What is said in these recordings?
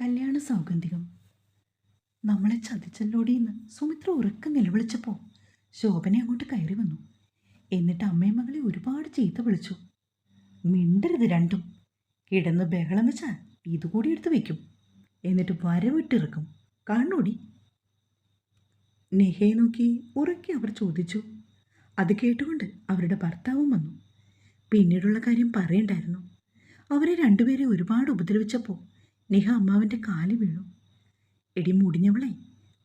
കല്യാണ സൗഗന്ധികം. നമ്മളെ ചതിച്ചല്ലോടിയെന്ന് സുമിത്ര ഉറക്കം നിലവിളിച്ചപ്പോൾ ശോഭന അങ്ങോട്ട് കയറി വന്നു. എന്നിട്ട് അമ്മയും മകളെ ഒരുപാട് ചീത്ത വിളിച്ചു. മിണ്ടരുത് രണ്ടും. കിടന്ന് ബഹളം വെച്ചാൽ ഇതുകൂടി എടുത്ത് വെക്കും. എന്നിട്ട് വരവിട്ടിറക്കും. കാണൂടി നെഹയെ നോക്കി ഉറക്കി അവർ ചോദിച്ചു. അത് കേട്ടുകൊണ്ട് അവരുടെ ഭർത്താവും വന്നു. പിന്നീടുള്ള കാര്യം പറയണ്ടായിരുന്നു. അവരെ രണ്ടുപേരെ ഒരുപാട് ഉപദ്രവിച്ചപ്പോൾ നിഹ അമ്മാവന്റെ കാലി വീണു എടി മുടിഞ്ഞവളെ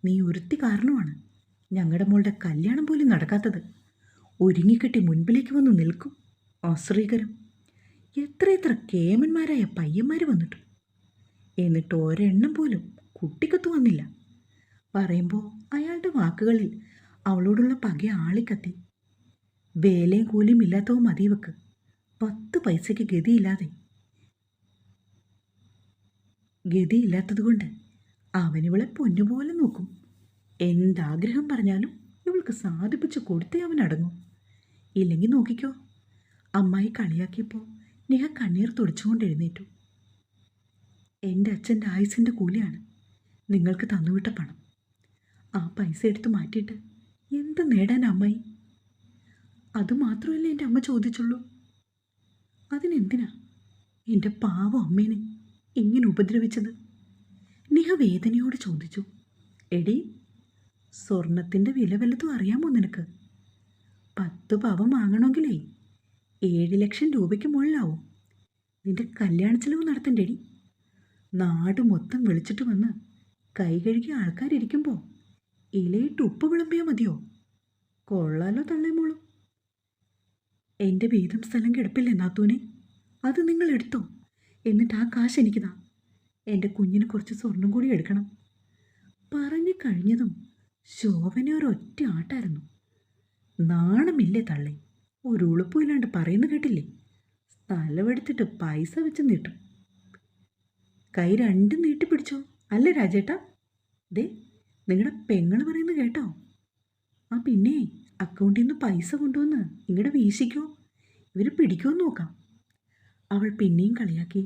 നീ ഒരുത്തി കാരണമാണ്. ഞങ്ങളുടെ മോളുടെ കല്യാണം പോലും നടക്കാത്തത്. ഒരുങ്ങിക്കെട്ടി മുൻപിലേക്ക് വന്ന് നിൽക്കും. ആശ്രീകരം എത്ര എത്ര കേമന്മാരായ പയ്യന്മാർ വന്നിട്ടു. എന്നിട്ട് ഒരെണ്ണം പോലും കുട്ടിക്കത്ത് വന്നില്ല. പറയുമ്പോൾ അയാളുടെ വാക്കുകളിൽ അവളോടുള്ള പക ആളിക്കത്തി. വേലയും കൂലിയും ഇല്ലാത്തവ മതി വെക്ക് പത്ത് പൈസയ്ക്ക് ഗതിയില്ലാതെ ഗതിയില്ലാത്തതുകൊണ്ട് അവനിവളെ പൊന്നുപോലെ നോക്കും. എന്താഗ്രഹം പറഞ്ഞാലും ഇവൾക്ക് സാധിപ്പിച്ച് കൊടുത്തേ അവൻ അടങ്ങും. ഇല്ലെങ്കിൽ നോക്കിക്കോ അമ്മായി കളിയാക്കിയപ്പോൾ നിഹ കണ്ണീർ തുടച്ചുകൊണ്ട് എഴുന്നേറ്റു. എന്റെ അച്ഛന്റെ ആയുസിന്റെ കൂലിയാണ്. നിങ്ങൾക്ക് തന്നുവിട്ട പണം. ആ പൈസ എടുത്തു മാറ്റിയിട്ട് എന്ത് നേടാൻ അമ്മായി? അതുമാത്രമല്ല എന്റെ അമ്മ ചോദിച്ചുള്ളൂ. അതിനെന്തിനാ? എന്റെ പാവം അമ്മേനെ ഇങ്ങനെ ഉപദ്രവിച്ചത്? നിഹ വേദനയോട് ചോദിച്ചു. എടി സ്വർണത്തിന്റെ വില വല്ലതും അറിയാമോ നിനക്ക്? പത്ത് പവ വാങ്ങണമെങ്കിലേ ഏഴ് ലക്ഷം രൂപയ്ക്ക് മുകളിലാവും. നിന്റെ കല്യാണ ചെലവ് നടത്തണ്ടേടി. നാട് മൊത്തം വിളിച്ചിട്ട് വന്ന് കൈ കഴുകിയ ആൾക്കാരിയ്ക്കുമ്പോൾ ഇലയിട്ട് ഉപ്പ് വിളമ്പിയാൽ മതിയോ? കൊള്ളാലോ തള്ളേ മോളും. എന്റെ വീതം സ്ഥലം കിടപ്പില്ലേ നാത്തൂനെ? അത് നിങ്ങൾ എടുത്തോ? എന്നിട്ട് ആ കാശ് എനിക്ക് താ. എന്റെ കുഞ്ഞിന് കുറച്ച് സ്വർണം കൂടി എടുക്കണം. പറഞ്ഞു കഴിഞ്ഞതും ശോഭന ഒരൊറ്റ ആട്ടായിരുന്നു. നാണമില്ലേ തള്ളി? ഒരു ഉളുപ്പും ഇല്ലാണ്ട് പറയുന്ന കേട്ടില്ലേ? സ്ഥലമെടുത്തിട്ട് പൈസ വെച്ച് നീട്ടും. കൈ രണ്ടും നീട്ടിപ്പിടിച്ചോ അല്ലേ രാജേട്ടാ? ദേ നിങ്ങളുടെ പെങ്ങൾ പറയുന്നു കേട്ടോ. ആ പിന്നെ അക്കൗണ്ടിൽ നിന്ന് പൈസ കൊണ്ടുവന്ന് ഇങ്ങടെ വീശിക്കോ? ഇവർ പിടിക്കുമോ നോക്കാം. അവൾ പിന്നെയും കളിയാക്കി.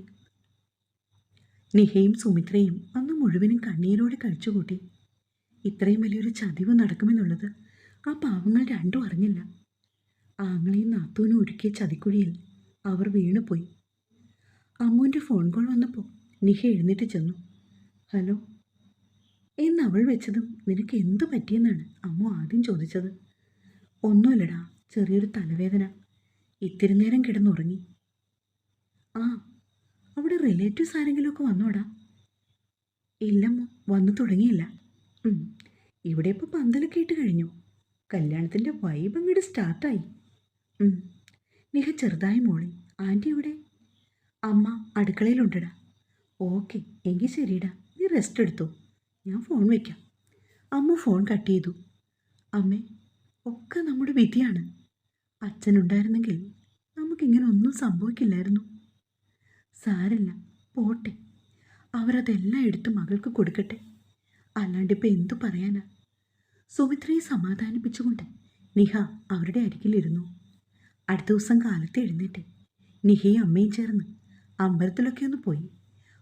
നിഹയും സുമിത്രയും അന്ന് മുഴുവനും കണ്ണീരോടെ കഴിച്ചുകൂട്ടി. ഇത്രയും വലിയൊരു ചതിവ് നടക്കുമെന്നുള്ളത് ആ പാവങ്ങൾ രണ്ടും അറിഞ്ഞില്ല. ആങ്ങളെയും നാത്തൂനും ഒരുക്കിയ ചതിക്കുഴിയിൽ അവർ വീണുപോയി. അമ്മുവിന്റെ ഫോൺ കോൾ വന്നപ്പോൾ നിഹ എഴുന്നേറ്റ് ചെന്നു. ഹലോ എന്ന് അവൾ വെച്ചതും നിനക്ക് എന്തു പറ്റിയെന്നാണ് അമ്മു ആദ്യം ചോദിച്ചത്. ഒന്നുമില്ലടാ ചെറിയൊരു തലവേദന. ഇത്തിരി നേരം കിടന്നുറങ്ങി. ആ അവിടെ റിലേറ്റീവ്സ് ആരെങ്കിലുമൊക്കെ വന്നോടാ. ഇല്ലമ്മ വന്നു തുടങ്ങിയില്ല. ഇവിടെ ഇപ്പോൾ പന്തലൊക്കെ ഇട്ട് കഴിഞ്ഞു. കല്യാണത്തിന്റെ വൈബ് അങ്ങോട്ട് സ്റ്റാർട്ടായി നിഹ ചെറുതായി മോളി. ആന്റി ഇവിടെ അമ്മ അടുക്കളയിലുണ്ടടാ. ഓക്കെ എങ്കിൽ ശരിടാ നീ റെസ്റ്റ് എടുത്തോ. ഞാൻ ഫോൺ വയ്ക്കാം അമ്മ ഫോൺ കട്ട് ചെയ്തു. അമ്മേ ഒക്കെ നമ്മുടെ വിധിയാണ്. അച്ഛനുണ്ടായിരുന്നെങ്കിൽ നമുക്കിങ്ങനെ ഒന്നും സംഭവിക്കില്ലായിരുന്നു. സാരല്ല പോട്ടെ. അവരതെല്ലാം എടുത്ത് മകൾക്ക് കൊടുക്കട്ടെ. അല്ലാണ്ട് ഇപ്പം എന്തു പറയാനാ? സുമിത്രയെ സമാധാനിപ്പിച്ചുകൊണ്ട് നിഹ അവരുടെ അരികിലിരുന്നു അടുത്ത ദിവസം കാലത്ത് എഴുന്നേറ്റ് നിഹയും അമ്മയും ചേർന്ന് അമ്പലത്തിലൊക്കെ ഒന്ന് പോയി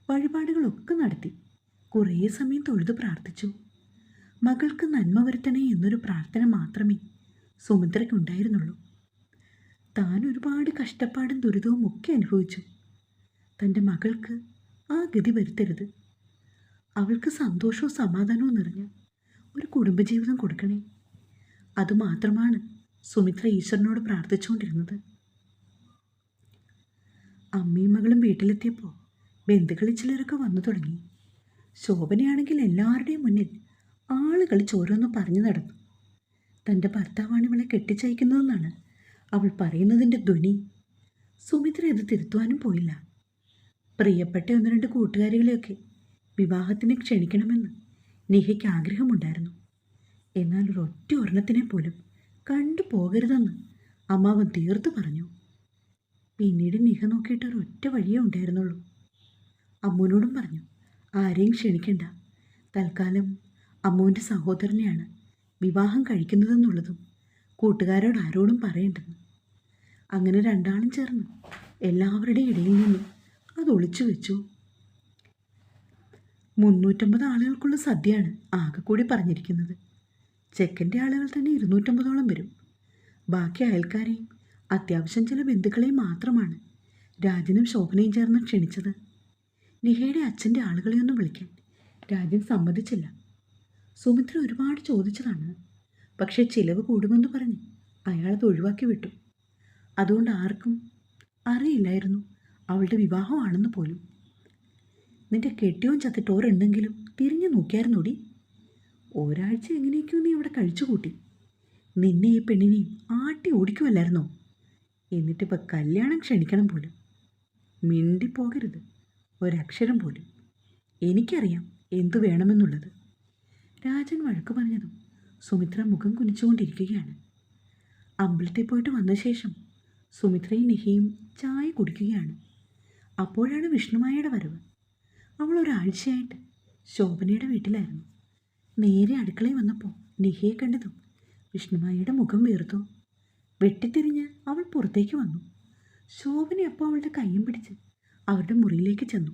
വഴിപാടുകളൊക്കെ നടത്തി. കുറേ സമയം തൊഴുതു പ്രാർത്ഥിച്ചു. മകൾക്ക് നന്മ വരുത്തണേ എന്നൊരു പ്രാർത്ഥന മാത്രമേ സുമിത്രയ്ക്കുണ്ടായിരുന്നുള്ളൂ. താൻ ഒരുപാട് കഷ്ടപ്പാടും ദുരിതവും ഒക്കെ അനുഭവിച്ചു. തന്റെ മകൾക്ക് ആ ഗതി വരുത്തരുത്. അവൾക്ക് സന്തോഷവും സമാധാനവും നിറഞ്ഞ ഒരു കുടുംബജീവിതം കൊടുക്കണേ. അതുമാത്രമാണ് സുമിത്ര ഈശ്വരനോട് പ്രാർത്ഥിച്ചുകൊണ്ടിരുന്നത്. അമ്മയും മകളും വീട്ടിലെത്തിയപ്പോൾ ബന്ധുക്കളിൽ ചിലരൊക്കെ വന്നു തുടങ്ങി. ശോഭനയാണെങ്കിൽ എല്ലാവരുടെയും മുന്നിൽ ആളുകൾ ചോരോന്ന് പറഞ്ഞു നടന്നു. തന്റെ ഭർത്താവാണ് ഇവളെ കെട്ടിച്ചയക്കുന്നതെന്നാണ് അവൾ പറയുന്നതിന്റെ ധ്വനി. സുമിത്ര ഇത് തിരുത്തുവാനും പോയില്ല. പ്രിയപ്പെട്ട ഒന്ന് രണ്ട് കൂട്ടുകാരികളെയൊക്കെ വിവാഹത്തിന് ക്ഷണിക്കണമെന്ന് നിഹയ്ക്ക് ആഗ്രഹമുണ്ടായിരുന്നു. എന്നാൽ ഒരൊറ്റ ഒരെണ്ണത്തിനെ പോലും കണ്ടു പോകരുതെന്ന് അമ്മാവൻ തീർത്തു പറഞ്ഞു. പിന്നീട് നിഹ നോക്കിയിട്ട് ഒരൊറ്റ വഴിയേ ഉണ്ടായിരുന്നുള്ളൂ. അമ്മുവിനോടും പറഞ്ഞു ആരെയും ക്ഷണിക്കണ്ട. തൽക്കാലം അമ്മുവിന്റെ സഹോദരനെയാണ് വിവാഹം കഴിക്കുന്നതെന്നുള്ളതും കൂട്ടുകാരോട് ആരോടും പറയേണ്ടെന്ന്. അങ്ങനെ രണ്ടാളും ചേർന്ന് എല്ലാവരുടെയും ഇടയിൽ നിന്നും അത് ഒളിച്ചു വെച്ചു. മുന്നൂറ്റമ്പത് ആളുകൾക്കുള്ള സദ്യയാണ് ആകെ കൂടി പറഞ്ഞിരിക്കുന്നത്. ചെക്കന്റെ ആളുകൾ തന്നെ ഇരുന്നൂറ്റമ്പതോളം വരും. ബാക്കി അയൽക്കാരെയും അത്യാവശ്യം ചില ബന്ധുക്കളെയും മാത്രമാണ് രാജനും ശോഭനയും ചേർന്ന് ക്ഷണിച്ചത്. നിഹയുടെ അച്ഛന്റെ ആളുകളെയൊന്നും വിളിക്കാൻ രാജൻ സമ്മതിച്ചില്ല. സുമിത്ര ഒരുപാട് ചോദിച്ചതാണ്. പക്ഷേ ചിലവ് കൂടുമെന്ന് പറഞ്ഞ് അയാളത് ഒഴിവാക്കി വിട്ടു. അതുകൊണ്ട് ആർക്കും അറിയില്ലായിരുന്നു അവളുടെ വിവാഹമാണെന്ന് പോലും. നിന്റെ കെട്ടിയോൻ ചത്തിട്ട് ഒരെണ്ണെങ്കിലും തിരിഞ്ഞു നോക്കിയായിരുന്നോടി? ഒരാഴ്ച എങ്ങനെയൊക്കെയോ നീ ഇവിടെ കഴിച്ചു കൂട്ടി നിന്നെ ഈ പെണ്ണിനെ ആട്ടി ഓടിക്കുമല്ലായിരുന്നോ എന്നിട്ടിപ്പോൾ കല്യാണം ക്ഷണിക്കണം പോലും. മിണ്ടിപ്പോകരുത്. ഒരക്ഷരം പോലും. എനിക്കറിയാം എന്തു വേണമെന്നുള്ളത്. രാജൻ വഴക്ക് പറഞ്ഞതും സുമിത്ര മുഖം കുനിച്ചുകൊണ്ടിരിക്കുകയാണ്. അമ്പലത്തിൽ പോയിട്ട് വന്ന ശേഷം സുമിത്രയും നിഹയും ചായ കുടിക്കുകയാണ്. അപ്പോഴാണ് വിഷ്ണുമായയുടെ വരവ്. അവൾ ഒരാഴ്ചയായിട്ട് ശോഭനയുടെ വീട്ടിലായിരുന്നു. നേരെ അടുക്കളയിൽ വന്നപ്പോൾ നിഹയെ കണ്ടതും വിഷ്ണുമായയുടെ മുഖം വീർത്തു. വെട്ടിത്തിരിഞ്ഞ് അവൾ പുറത്തേക്ക് വന്നു. ശോഭന അപ്പോൾ അവളുടെ കൈയും പിടിച്ച് അവരുടെ മുറിയിലേക്ക് ചെന്നു.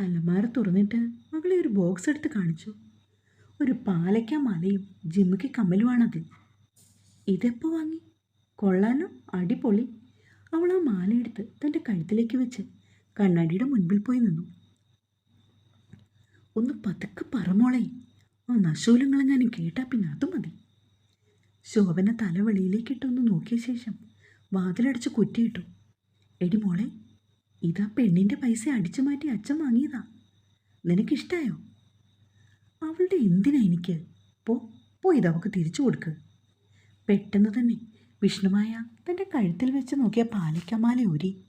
അലമാര തുറന്നിട്ട് മകളെ ഒരു ബോക്സ് എടുത്ത് കാണിച്ചു. ഒരു പാലയ്ക്ക മലയും ജിമ്മിക്ക് കമ്മലുമാണതിൽ ഇതെപ്പോൾ വാങ്ങി? കൊള്ളാനോ അടിപൊളി. അവൾ ആ മാലയെടുത്ത് തന്റെ കഴുത്തിലേക്ക് വെച്ച് കണ്ണാടിയുടെ മുൻപിൽ പോയി നിന്നു. ഒന്ന് പതുക്കെ പറമോളെ ആ നശൂലങ്ങളെങ്ങാനും കേട്ടാൽ പിന്നെ അത് മതി. ശോഭന തല വെളിയിലേക്കിട്ടൊന്ന് നോക്കിയ ശേഷം വാതിലടിച്ച് കുറ്റിയിട്ടു. എടി മോളെ ഇതാ പെണ്ണിന്റെ പൈസ അടിച്ചു മാറ്റി അച്ഛൻ വാങ്ങിയതാ. നിനക്കിഷ്ടായോ? അവളുടെ എന്തിനാ എനിക്ക്? പോ പോയി അവൾക്ക് തിരിച്ചു കൊടുക്ക്. പെട്ടെന്ന് തന്നെ വിഷ്ണുമായ തന്റെ കഴുത്തിൽ വെച്ച് നോക്കിയ പാലിക്കമാല ഊരി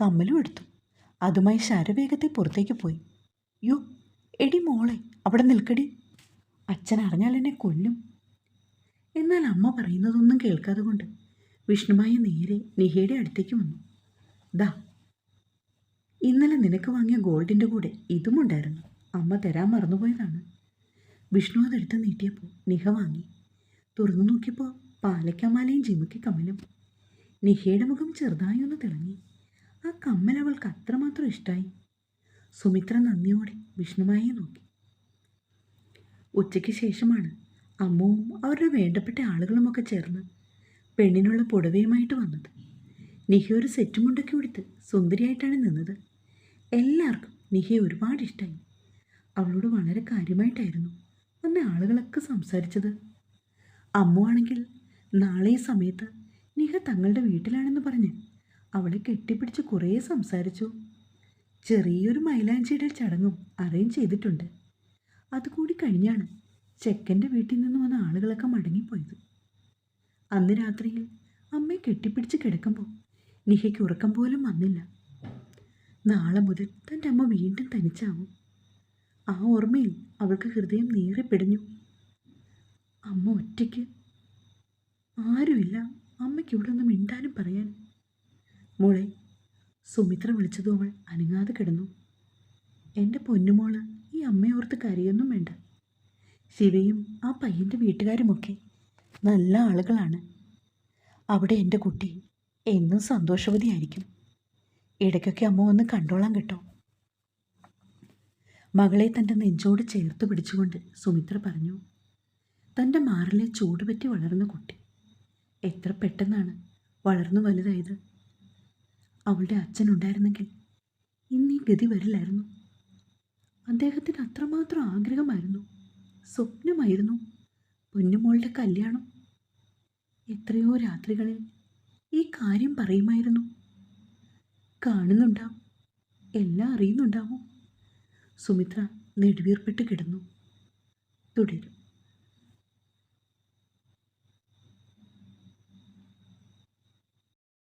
കമ്മലും എടുത്തു. അതുമായി ശരവേഗത്തെ പുറത്തേക്ക് പോയി. യോ എടി മോളെ അവിടെ നിൽക്കടി. അച്ഛൻ അറിഞ്ഞാൽ എന്നെ കൊല്ലും. എന്നാൽ അമ്മ പറയുന്നതൊന്നും കേൾക്കാതെ കൊണ്ട് വിഷ്ണുമായ നേരെ നിഹയുടെ അടുത്തേക്ക് വന്നു. ദാ ഇന്നലെ നിനക്ക് വാങ്ങിയ ഗോൾഡിന്റെ കൂടെ ഇതുമുണ്ടായിരുന്നു അമ്മ തരാൻ മറന്നുപോയതാണ്. വിഷ്ണു അതെടുത്ത് നീട്ടിയപ്പോൾ നിഹ വാങ്ങി. തുറന്നു നോക്കിയപ്പോൾ പാലക്കമാലയും ജിമുക്കി കമ്മലും നിഹയുടെ മുഖം ചെറുതായി ഒന്ന് തിളങ്ങി. ആ കമ്മൽ അവൾക്ക് അത്രമാത്രം ഇഷ്ടമായി സുമിത്ര നന്ദിയോടെ വിഷ്ണുമായി നോക്കി. ഉച്ചയ്ക്ക് ശേഷമാണ് അമ്മുവും അവരുടെ വേണ്ടപ്പെട്ട ആളുകളുമൊക്കെ ചേർന്ന് പെണ്ണിനുള്ള പുടവയുമായിട്ട് വന്നത്. നിഹ ഒരു സെറ്റുമുണ്ടൊക്കെ ഉടുത്ത് സുന്ദരിയായിട്ടാണ് നിന്നത്. എല്ലാവർക്കും നിഹയെ ഒരുപാട് ഇഷ്ടമായി അവളോട് വളരെ കാര്യമായിട്ടായിരുന്നു അന്ന് ആളുകളൊക്കെ സംസാരിച്ചത്. അമ്മുവാണെങ്കിൽ നാളെ ഈ സമയത്ത് നിഹ തങ്ങളുടെ വീട്ടിലാണെന്ന് പറഞ്ഞ് അവളെ കെട്ടിപ്പിടിച്ച് കുറേ സംസാരിച്ചു. ചെറിയൊരു മൈലാഞ്ചിയുടെ ചടങ്ങും അറേഞ്ച് ചെയ്തിട്ടുണ്ട്. അതുകൂടി കഴിഞ്ഞാണ് ചെക്കന്റെ വീട്ടിൽ നിന്ന് വന്ന ആളുകളൊക്കെ മടങ്ങിപ്പോയത്. അന്ന് രാത്രിയിൽ അമ്മയെ കെട്ടിപ്പിടിച്ച് കിടക്കുമ്പോൾ നിഹയ്ക്ക് ഉറക്കം പോലും വന്നില്ല. നാളെ മുതൽ തന്റെ അമ്മ വീണ്ടും തനിച്ചാവും. ആ ഓർമ്മയിൽ അവൾക്ക് ഹൃദയം നീറിപ്പിടിഞ്ഞു അമ്മ ഒറ്റയ്ക്ക്? ആരുമില്ല. അമ്മയ്ക്ക് ഇവിടെ ഒന്ന് മിണ്ടാനും പറയാനും. മോളെ സുമിത്ര വിളിച്ചതും അവൾ അനങ്ങാതെ കിടന്നു. എന്റെ പൊന്നുമോൾ ഈ അമ്മയോർത്ത് കരയൊന്നും വേണ്ട. ശിവയും ആ പയ്യന്റെ വീട്ടുകാരുമൊക്കെ നല്ല ആളുകളാണ്. അവിടെ എന്റെ കുട്ടി എന്നും സന്തോഷവതിയായിരിക്കും ഇടയ്ക്കൊക്കെ അമ്മ ഒന്ന് കണ്ടോളാം കേട്ടോ. മകളെ തന്റെ നെഞ്ചോട് ചേർത്ത് പിടിച്ചുകൊണ്ട് സുമിത്ര പറഞ്ഞു തന്റെ മാറിലെ ചൂടുപറ്റി വളർന്ന കുട്ടി. എത്ര പെട്ടെന്നാണ് വളർന്നു വലുതായത്. അവളുടെ അച്ഛനുണ്ടായിരുന്നെങ്കിൽ ഇന്ന് ഗതി വരില്ലായിരുന്നു. അദ്ദേഹത്തിന് അത്രമാത്രം ആഗ്രഹമായിരുന്നു. സ്വപ്നമായിരുന്നു പൊന്നുമോളുടെ കല്യാണം. എത്രയോ രാത്രികളിൽ ഈ കാര്യം പറയുമായിരുന്നു. കാണുന്നുണ്ടാവും. എല്ലാം അറിയുന്നുണ്ടാവും. സുമിത്ര നെടുവീർപ്പെട്ട് കിടന്നു. തുടരും.